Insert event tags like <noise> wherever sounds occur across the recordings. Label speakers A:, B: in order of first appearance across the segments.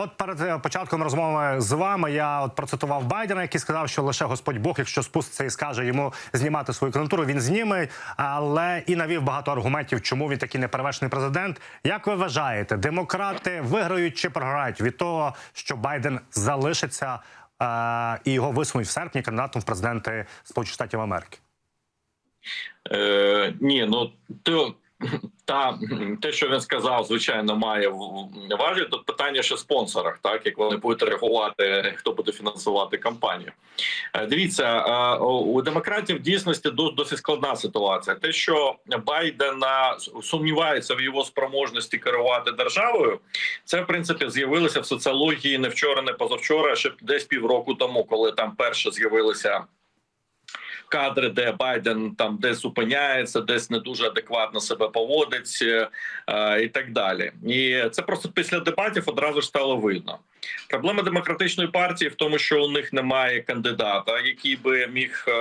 A: От перед е, початком розмови з вами я от процитував Байдена, який сказав, що лише Господь Бог, якщо спуститься і скаже йому знімати свою кандидатуру, він зніме. Але і навів багато аргументів, чому він такий неперевершений президент. Як ви вважаєте, демократи виграють чи програють від того, що Байден залишиться е, і його висунуть в серпні кандидатом в президенти Сполучених Штатів Америки?
B: Е, ні, ну то та те, що він сказав, звичайно, має важі. Тут питання ще спонсорах, так як вони будуть реагувати, хто буде фінансувати кампанію. Е, Дивіться, е, у демократів в дійсності досить складна ситуація. Те, що Байден е, сумнівається в його спроможності керувати державою, це в принципі з'явилося в соціології не вчора, не позавчора, ще десь півроку тому, коли там перше з'явилися кадри, де Байден там десь зупиняється, десь не дуже адекватно себе поводить е, і так далі. І це просто після дебатів одразу ж стало видно. Проблема демократичної партії в тому, що у них немає кандидата, який би міг е,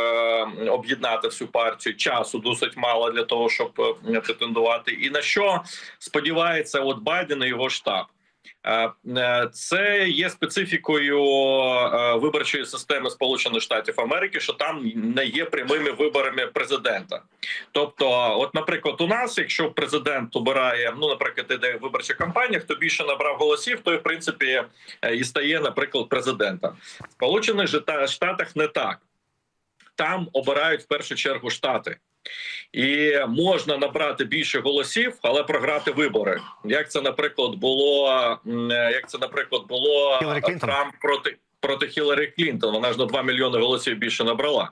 B: об'єднати всю партію. Часу досить мало для того, щоб е, претендувати. І на що сподівається, от Байден і його штаб. Е, е, Це є специфікою е, виборчої системи Сполучених Штатів Америки, що там не є прямими виборами президента. Тобто, от, наприклад, у нас, якщо президент обирає, ну, наприклад, іде виборча кампанія, хто більше набрав голосів, той в принципі і стає, наприклад, президентом. В Сполучених Штатах не так. Там обирають в першу чергу штати. І можна набрати більше голосів, але програти вибори. Як це, наприклад, було е, як це, наприклад, було Трамп проти проти Хіларі Клінтон. Вона ж на 2 мільйони голосів більше набрала.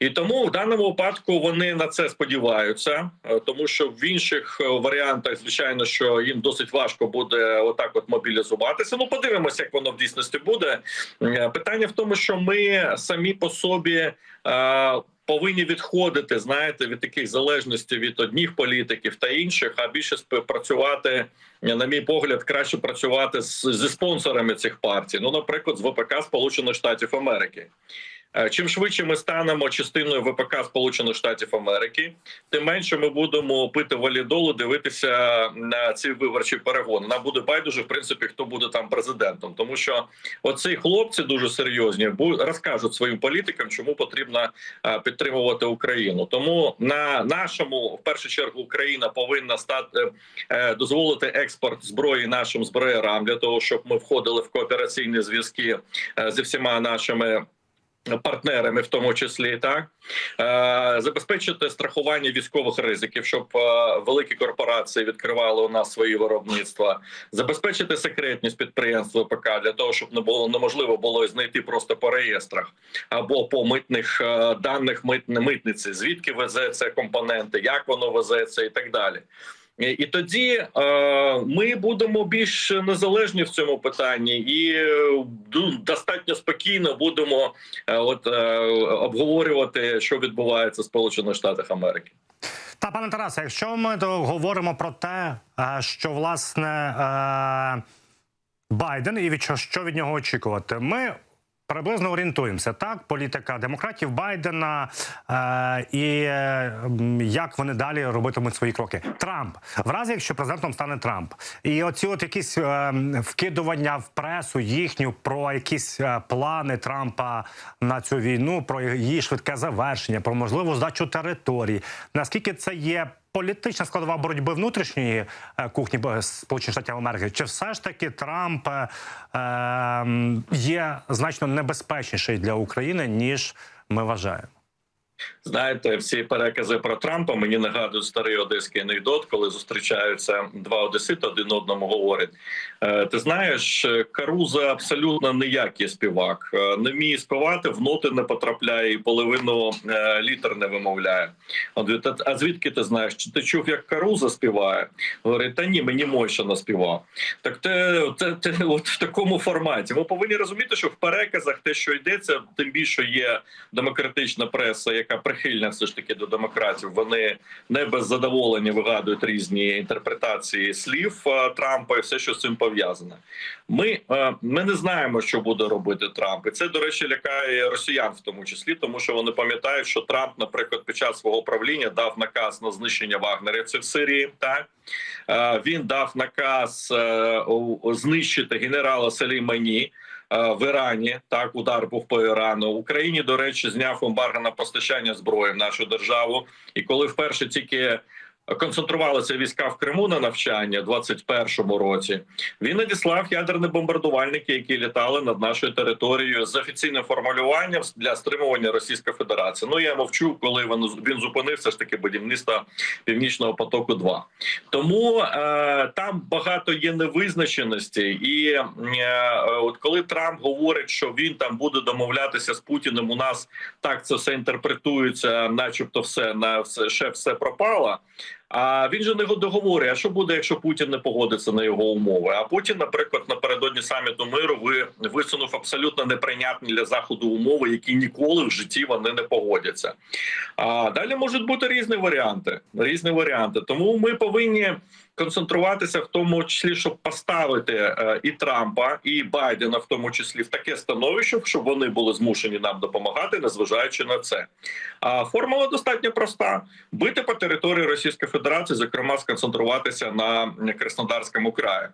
B: І тому в даному випадку вони на це сподіваються, е, тому що в інших е, варіантах, звичайно, що їм досить важко буде отак, от мобілізуватися. Ну, подивимося, як воно в дійсності буде. Е, Питання в тому, що ми самі по собі. Повинні відходити, знаєте, від таких залежностей від одних політиків та інших, а більше співпрацювати, на мій погляд, краще працювати з, зі спонсорами цих партій. Ну, наприклад, з ВПК Сполучених Штатів Америки. Е, Чим швидше ми станемо частиною ВПК Сполучених Штатів Америки, тим менше ми будемо пити валідолу, дивитися на ці виборчі перегони. Нам буде байдуже, в принципі, хто буде там президентом, тому що оці хлопці дуже серйозні розкажуть своїм політикам, чому потрібно е, підтримувати Україну. Тому на нашому в першу чергу Україна повинна стати е, дозволити експорт зброї нашим зброярам для того, щоб ми входили в коопераційні зв'язки зі всіма нашими. Партнерами, в тому числі, так е, забезпечити страхування військових ризиків, щоб е, великі корпорації відкривали у нас свої виробництва, забезпечити секретність підприємств ВПК для того, щоб не було неможливо було знайти просто по реєстрах або по митних е, даних мит, митниці, звідки везеться компоненти, як воно везеться, і так далі. І тоді е, ми будемо більш незалежні в цьому питанні, і е, достатньо спокійно будемо е, от обговорювати, що відбувається в Сполучених Штатах Америки.
A: Та пане Тарасе, якщо ми говоримо про те, що власне Байден і від що від нього очікувати, ми. Приблизно орієнтуємося так. Політика демократів Байдена е, і е, як вони далі робитимуть свої кроки. Трамп, в разі якщо президентом стане Трамп, і оці от якісь е, вкидування в пресу їхню про якісь е, плани Трампа на цю війну, про її швидке завершення, про можливу здачу територій. Наскільки це є політична складова боротьби внутрішньої е, кухні е, Сполучених Штатів Америки, чи все ж таки Трамп е, є значно небезпечніший для України ніж ми вважаємо?
B: Знаєте, всі перекази про Трампа мені нагадують старий одеський анекдот, коли зустрічаються два одесити, один одному говорять: «Е, ти знаєш, Каруза абсолютно ніякий співак, Е, не вміє співати, в ноти не потрапляє і половину е, літер не вимовляє. Говорить, «А- а звідки ти знаєш? Чи ти чув, як Каруза співає? Говорить, та ні, мені Мойша наспівав. Так те, те, те, от в такому форматі. Ми повинні розуміти, що в переказах те, що йдеться, тим більше є демократична преса, яка прихильна все ж таки до демократів, вони не без задоволення вигадують різні інтерпретації слів е, Трампа і все, що з цим пов'язане. Ми, е, ми не знаємо, що буде робити Трамп, і це до речі лякає росіян, в тому числі, тому що вони пам'ятають, що Трамп, наприклад, під час свого правління дав наказ на знищення вагнерівців в Сирії. Так Е, він дав наказ знищити генерала Салімані. Е, В Ірані так удар був по Ірану Україні. До речі, зняв ембарго на постачання зброї в нашу державу. І коли вперше тільки концентрувалися війська в Криму на навчання в 21-му році, він надіслав ядерні бомбардувальники, які літали над нашою територією з офіційним формулюванням для стримування Російської Федерації. Ну я мовчу, коли він він зупинив все ж таки будівництво північного потоку. 2 тому е, там багато є невизначеності, і е, от коли Трамп говорить, що він там буде домовлятися з Путіним, у нас так це все інтерпретується, начебто, все на все ще все пропало. А він же не договорює, а що буде, якщо Путін не погодиться на його умови? А Путін, наприклад, напередодні саміту миру ви висунув абсолютно неприйнятні для заходу умови, які ніколи в житті вони не погодяться. А далі можуть бути різні варіанти. Різні варіанти. Тому ми повинні концентруватися в тому числі, щоб поставити е, і Трампа, і Байдена, в тому числі, в таке становище, щоб вони були змушені нам допомагати, незважаючи на це. А формула достатньо проста: бити по території Російської Федерації, зокрема, сконцентруватися на Краснодарському краї.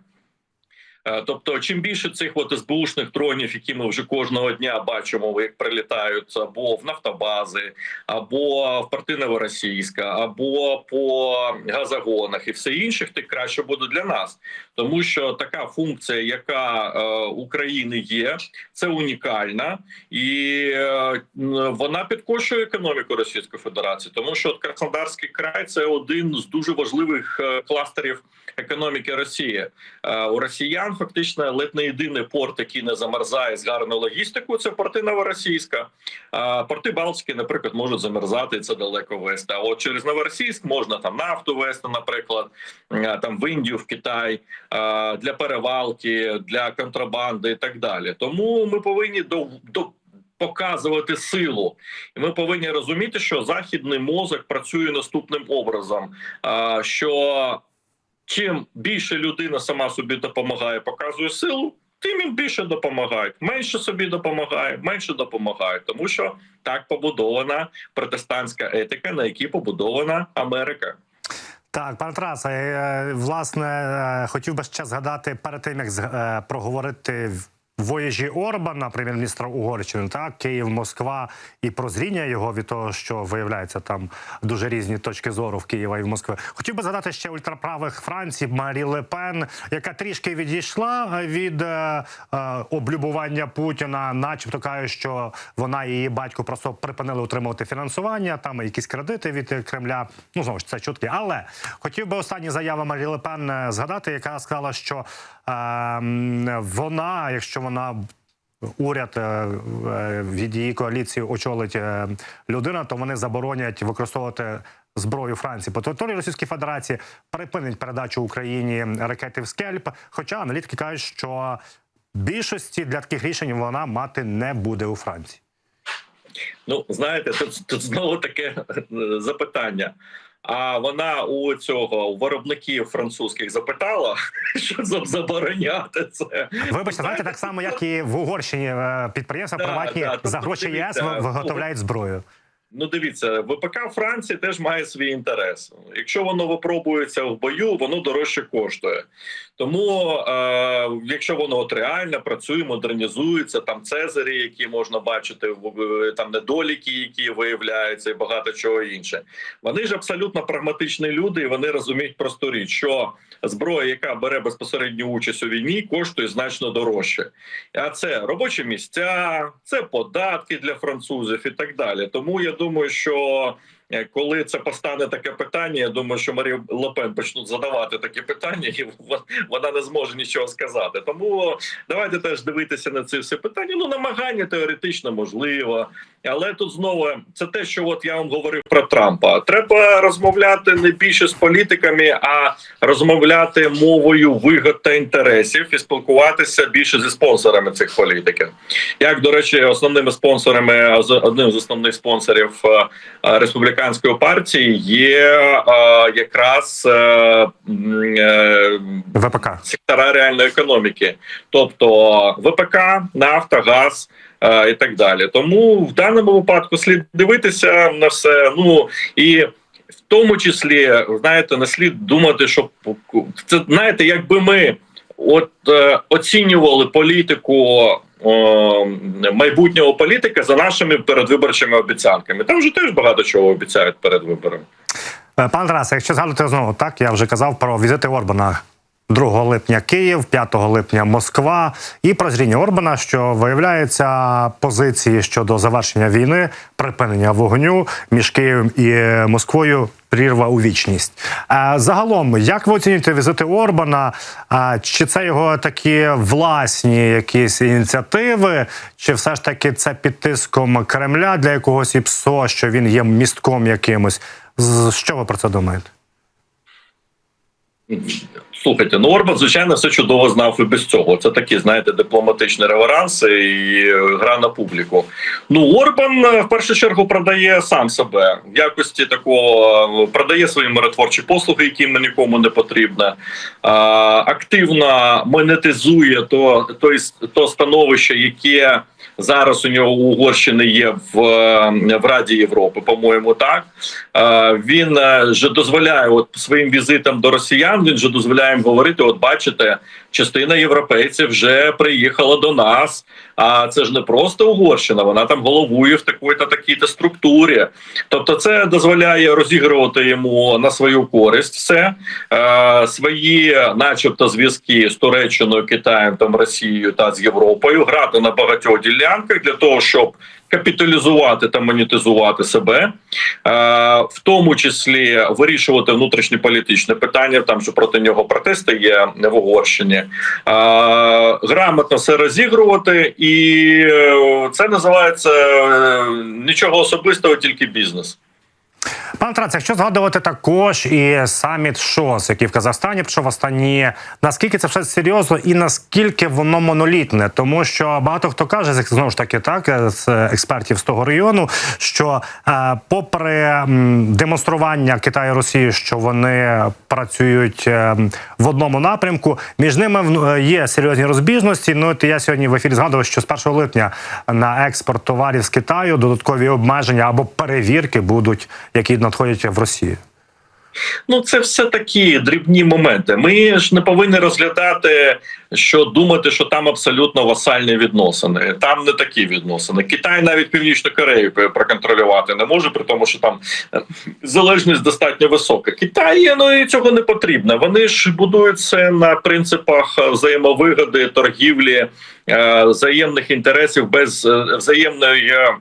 B: Е, Тобто, чим більше цих от СБУшних дронів, які ми вже кожного дня бачимо, як прилітають або в нафтобази, або в порти Новоросійська, або по газогонах і все інше, тим краще буде для нас, тому що така функція, яка е, України є, це унікальна, і е, вона підкошує економіку Російської Федерації, тому що от Краснодарський край це один з дуже важливих е, кластерів економіки Росії. Е, У росіян фактично ледь не єдиний порт, який не замерзає з гарною логістикою, це порти Новоросійська. Е, Порти Балтські, наприклад, можуть замерзати і це далеко вести. А от через Новоросійськ можна там нафту вести, наприклад, там в Індію, в Китай для перевалки, для контрабанди і так далі. Тому ми повинні до, до показувати силу, і ми повинні розуміти, що західний мозок працює наступним образом: що чим більше людина сама собі допомагає, показує силу, тим їм більше допомагають. Менше собі допомагає, менше допомагає, тому що так побудована протестантська етика, на якій побудована Америка.
A: Так, пане Тарасе, е, власне, е, хотів би ще згадати перед тим, як е, проговорити в- вояжі Орбана, прем'єр-міністра Угорщини, так Київ, Москва і прозріння його від того, що виявляється там дуже різні точки зору в Києва і в Москві. Хотів би згадати ще ультраправих Франції Марі Ле Пен, яка трішки відійшла від е, е, облюбування Путіна, начебто каже, що вона і її батько просто припинили отримувати фінансування, там якісь кредити від Кремля. Ну знову ж це чутки. Але хотів би останні заяви Марі Ле Пен е, згадати, яка сказала, що е, вона, якщо вона уряд е, е, від її коаліції очолить е, людина, то вони заборонять використовувати зброю Франції по території Російської Федерації, припинить передачу Україні ракетів скельп. Хоча аналітики кажуть, що більшості для таких рішень вона мати не буде у Франції.
B: Ну знаєте, тут, тут знову таке запитання. А вона у цього у виробників французьких запитала, <laughs> що забороняти це.
A: Вибачте, знаєте, так само, як і в Угорщині е, підприємства
B: Да,
A: приватні
B: да, тобто,
A: за гроші ЄС виготовляють зброю.
B: Ну, дивіться, ВПК Франції теж має свій інтерес. Якщо воно випробується в бою, воно дорожче коштує. Тому, е, якщо воно от реально працює, модернізується, там цезарі, які можна бачити, в- там недоліки, які виявляються, і багато чого інше. Вони ж абсолютно прагматичні люди, і вони розуміють просту річ, що зброя, яка бере безпосередню участь у війні, коштує значно дорожче. А це робочі місця, це податки для французів і так далі. Тому я думаю, що коли це постане таке питання, я думаю, що Марія Лепен почнуть задавати такі питання, і вона не зможе нічого сказати. Тому давайте теж дивитися на ці всі питання. Ну, намагання теоретично можливо, але тут знову це те, що от я вам говорив про Трампа. Треба розмовляти не більше з політиками, а розмовляти мовою вигод та інтересів і спілкуватися більше зі спонсорами цих політиків. Як до речі, основними спонсорами одним з основних спонсорів е, е, республіканської партії є е, якраз е, е,
A: ВПК.
B: сектора реальної економіки, тобто ВПК, нафта, газ. е, І так далі, тому в даному випадку слід дивитися на все. Ну і в тому числі, знаєте, не слід думати, що це знаєте, якби ми от е, оцінювали політику майбутнього політика за нашими передвиборчими обіцянками. Там вже теж багато чого обіцяють перед виборами.
A: Е, Пан Тарас, якщо згадувати знову, так я вже казав про візити Орбана 2 липня Київ, 5 липня Москва, і прозріння Орбана, що виявляється позиції щодо завершення війни, припинення вогню між Києвом і Москвою. Прірва у вічність. Е, Загалом, як ви оцінюєте візити Орбана? Е, Чи це його такі власні якісь ініціативи, чи все ж таки це під тиском Кремля для якогось ІПСО, що він є містком якимось? Що ви про це думаєте?
B: Слухайте, ну Орбан, звичайно, все чудово знав і без цього. Це такі, знаєте, дипломатичні реверанси і е, гра на публіку. Ну, Орбан е, в першу чергу продає сам себе в якості такого, е, продає свої миротворчі послуги, які йому нікому не потрібно. Активно монетизує то, то, то становище, яке зараз у нього у Угорщини є в, е, в Раді Європи, по-моєму, так. Е, Він е, же дозволяє от своїм візитам до росіян. Він же дозволяє їм говорити: от бачите, частина європейців вже приїхала до нас. А це ж не просто Угорщина, вона там головує в такій-то такій-то структурі. Тобто, це дозволяє розігрувати йому на свою користь все свої, начебто, зв'язки з Туреччиною, Китаєм, там Росією та з Європою, грати на багатьох ділянках для того, щоб капіталізувати та монетизувати себе, е, в тому числі вирішувати внутрішньополітичне питання, там що проти нього протести є в Угорщині, е, грамотно все розігрувати, і е, це називається нічого особистого, тільки бізнес.
A: Пан Трац, якщо згадувати також і саміт ШОС, який в Казахстані прийшов останні, наскільки це все серйозно і наскільки воно монолітне? Тому що багато хто каже, знову ж таки, так з експертів з того району, що е, попри демонстрування Китаю і Росії, що вони працюють е, в одному напрямку, між ними е, є серйозні розбіжності. Ну от я сьогодні в ефірі згадував, що з 1 липня на експорт товарів з Китаю додаткові обмеження або перевірки будуть, які надходять в Росію.
B: Ну, це все такі дрібні моменти. Ми ж не повинні розглядати, що думати, що там абсолютно васальні відносини. Там не такі відносини. Китай навіть Північну Корею проконтролювати не може, при тому, що там е, залежність достатньо висока. Китай ну і цього не потрібно. Вони ж будують це на принципах взаємовигоди, торгівлі, е, взаємних інтересів без е, взаємної е,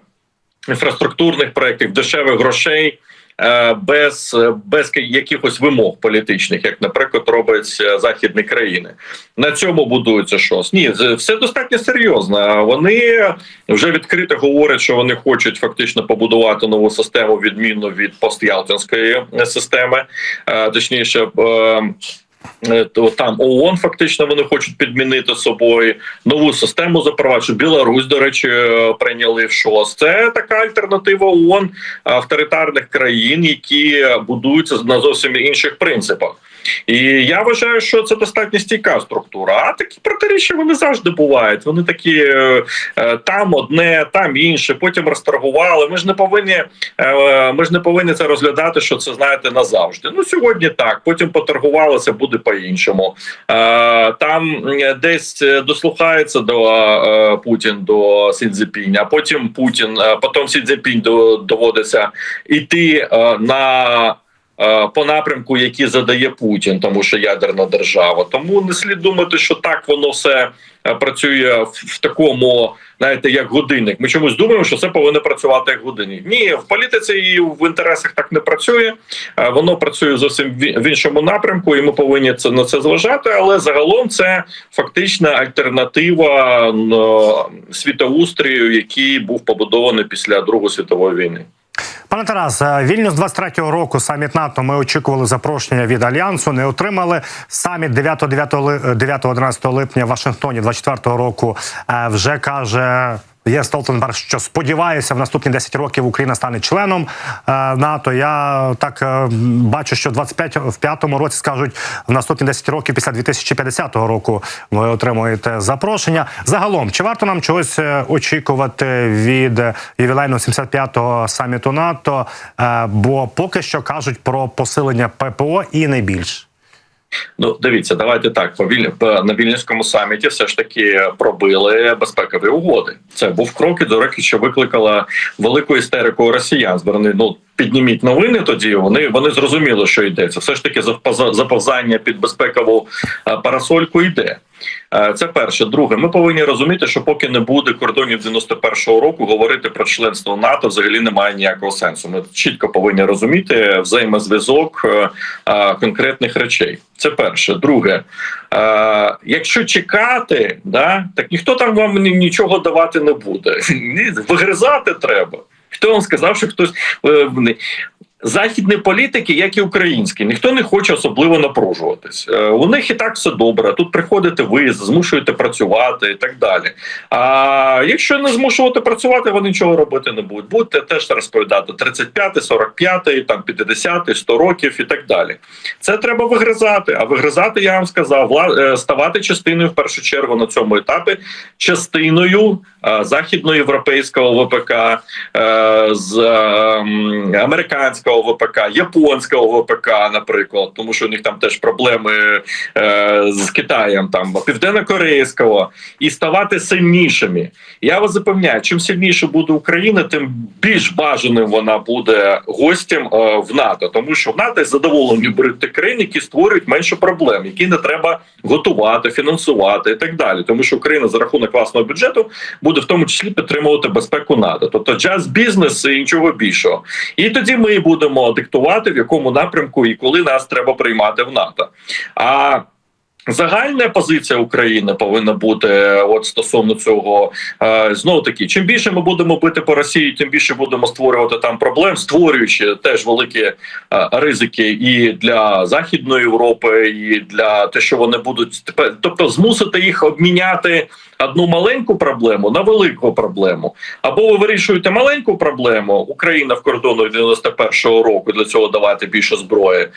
B: інфраструктурних проєктів, дешевих грошей. е, Без, без якихось вимог політичних, як, наприклад, роблять е, західні країни, на цьому будується щось. Ні, все достатньо серйозно. Вони вже відкрито говорять, що вони хочуть фактично побудувати нову систему, відмінну від постялтинської е, системи, Е, точніше. Е, то там ООН фактично вони хочуть підмінити собою нову систему запроваджують. Білорусь, до речі, е, прийняли в ШОС. Це така альтернатива ООН авторитарних країн, які будуються на зовсім інших принципах. І я вважаю, що це достатньо стійка структура. А такі протиріччя вони завжди бувають. Вони такі е, е, там одне, там інше. Потім розторгували. Ми ж не повинні. е, Ми ж не повинні це розглядати, що це знаєте назавжди. Ну сьогодні так. Потім поторгувалися, буде по-іншому. Там десь дослухається до Путін до Сідзепінь, а потім Путін, потім Сідзепінь доводиться іти е, на по напрямку, який задає Путін, тому що ядерна держава. Тому не слід думати, що так воно все е, працює в, такому, знаєте, як годинник. Ми чомусь думаємо, що це повинно працювати як годинник. Ні, в політиці і в інтересах так не працює. Е, Воно працює зовсім в іншому напрямку, і ми повинні це на це зважати. Але загалом це фактична альтернатива е, світоустрію, який був побудований після Другої світової війни.
A: Пане Тарас, е, Вільнюс 23-го року саміт НАТО. Ми очікували запрошення від альянсу. Не отримали саміт 9-11 липня в Вашингтоні 24-го року. е, Вже каже. Є Столтенберг, що сподіваюся, в наступні 10 років Україна стане членом е, НАТО. Я так е, бачу, що в 25 в п'ятому році скажуть в наступні 10 років після 2050 року ви отримуєте запрошення. Загалом, чи варто нам чогось е, очікувати від ювілейного 75-го саміту НАТО? Бо поки що кажуть про посилення ППО і не.
B: Ну, дивіться, давайте так. На вільнюському саміті все ж таки пробили безпекові угоди. Це був крок і до речі, що викликала велику істерику росіян. Зверни, ну підніміть новини. Тоді вони вони зрозуміли, що йдеться. Все ж таки заповзання під безпекову е, парасольку йде. Е, Це перше. Друге, ми повинні розуміти, що поки не буде кордонів 91-го року, говорити про членство НАТО взагалі немає ніякого сенсу. Ми чітко повинні розуміти взаємозв'язок е, е, конкретних речей. Це перше. Друге, якщо чекати, да так ніхто там вам нічого давати не буде. <laughs> Вигризати треба. Хто вам сказав, що хтось західні політики, як і українські, ніхто не хоче особливо напружуватись. Е, У них і так все добре. Тут приходите ви, змушуєте працювати і так далі. А якщо не змушувати працювати, вони нічого робити не будуть. Будете теж розповідати 35, 45, там 50, 100 років і так далі. Це треба вигризати. А вигризати, я вам сказав, е, ставати частиною в першу чергу на цьому етапі, частиною е, західноєвропейського ВПК, з е, м, ВПК, японського ВПК, наприклад, тому що у них там теж проблеми е, з Китаєм, там південно-корейського, і ставати сильнішими. Я вас запевняю, чим сильніше буде Україна, тим більш бажаним вона буде гостем е, в НАТО, тому що в НАТО задоволені ті країни, які створюють менше проблем, які не треба готувати, фінансувати і так далі. Тому що Україна за рахунок власного бюджету буде в тому числі підтримувати безпеку НАТО, тобто джаз бізнес і нічого більшого. І тоді ми будемо диктувати в якому напрямку і коли нас треба приймати в НАТО. А Загальна позиція України повинна бути е, от стосовно цього е, знову таки. Чим більше ми будемо бити по Росії, тим більше будемо створювати там проблем, створюючи теж великі е, ризики і для Західної Європи, і для те, що вони будуть тепер, тобто змусити їх обміняти одну маленьку проблему на велику проблему. Або ви вирішуєте маленьку проблему Україна в кордону 91-го року для цього давати більше зброї,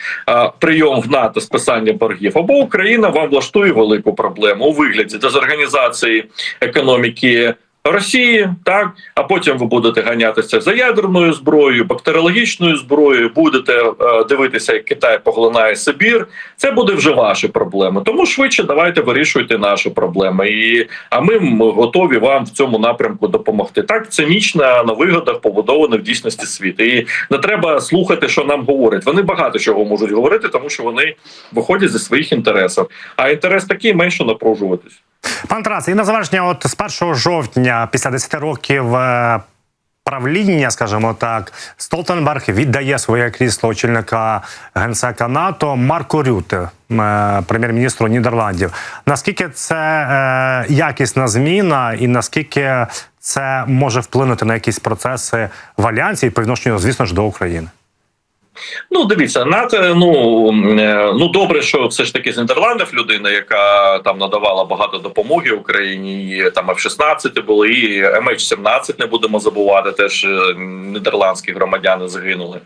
B: прийом в НАТО списання боргів, або Україна вам влаштує велику проблему у вигляді дезорганізації економіки. Росії, так а потім ви будете ганятися за ядерною зброєю, бактеріологічною зброєю, будете е, дивитися, як Китай поглинає Сибір. Це буде вже ваші проблеми. Тому швидше давайте вирішуйте наші проблеми. І а ми готові вам в цьому напрямку допомогти. Так цинічно на вигодах побудований в дійсності світ. І не треба слухати, що нам говорять. Вони багато чого можуть говорити, тому що вони виходять зі своїх інтересів. А інтерес такий менше напружуватись.
A: Пан Тарас, і на завершення, от з 1 жовтня, після 10 років е, правління, скажімо так, Столтенберг віддає своє крісло очільника генсека НАТО Марко Рюте, е, прем'єр-міністру Нідерландів. Наскільки це е, якісна зміна, і наскільки це може вплинути на якісь процеси в альянсі і по відношенню, звісно ж, до України?
B: Ну, дивіться, НАТО, ну е, ну добре, що все ж таки з Нідерландів людина, яка там надавала багато допомоги Україні, там F-16 були, і MH17 не будемо забувати. Теж е, нідерландські громадяни загинули.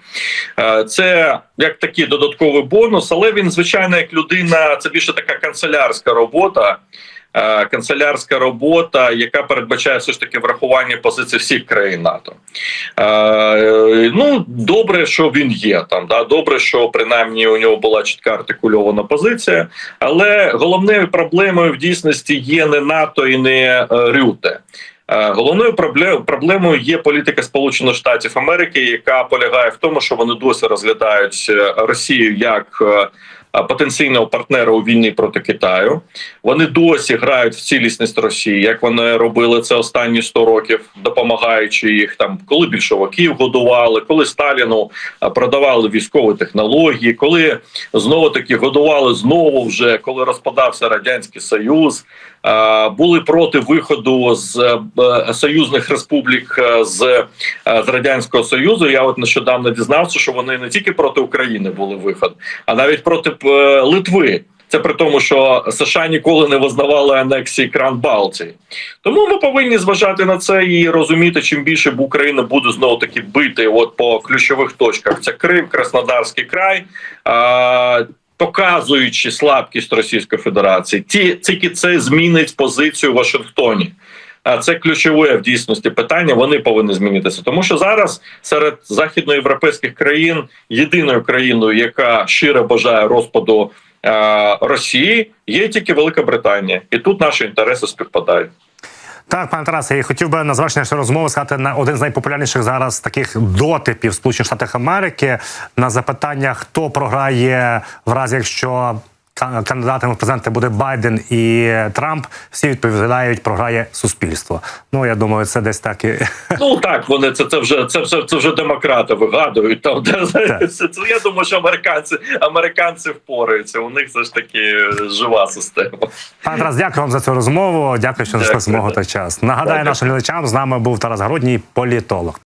B: Е, Це як такий додатковий бонус, але він, звичайно, як людина, це більше така канцелярська робота. Е, Канцелярська робота, яка передбачає все ж таки врахування позицій всіх країн НАТО. Е, ну добре, що він є там. Да, добре, що принаймні у нього була чітка артикульована позиція. Але головною проблемою в дійсності є не НАТО і не е, Рюте. Головною проблемою є політика Сполучених Штатів Америки, яка полягає в тому, що вони досі розглядають Росію як потенційного партнера у війні проти Китаю. Вони досі грають в цілісність Росії, як вони робили це останні 100 років, допомагаючи їх там, коли більшовиків годували, коли Сталіну е, продавали військові технології, коли знову таки годували знову вже коли розпадався радянський союз. е, Були проти виходу з е, союзних республік е, з, е, з радянського союзу. Я от нещодавно дізнався, що вони не тільки проти України були виход, а навіть проти е, Литви. Це при тому, що США ніколи не визнавали анексії кран Балтії. Тому ми повинні зважати на це і розуміти, чим більше Україна буде знову таки бити от по ключових точках. Це Крим, Краснодарський край. А, Показуючи слабкість Російської Федерації, ті тільки це змінить позицію в Вашингтоні. Це ключове в дійсності питання. Вони повинні змінитися, тому що зараз серед західноєвропейських країн єдиною країною, яка щиро бажає розпаду е, Росії, є тільки Велика Британія, і тут наші інтереси співпадають.
A: Так, пане Тарасе, я хотів би на завершення розмови сказати на один з найпопулярніших зараз таких дотипів Сполучених Штатах Америки на запитання, хто програє в разі, якщо кандидатами в президенти буде Байден і Трамп. Всі відповідають, програє суспільство. Ну я думаю, це десь так і <laughs>
B: Ну так, вони це, це вже це вже це вже демократи вигадують. Там де це, це я думаю, що американці американці впораються. У них все ж таки жива система.
A: пане Тарас, дякую вам за цю розмову. Дякую, що знайшли змогу та час. Нагадаю нашим глядачам. З нами був Тарас Городній, політолог.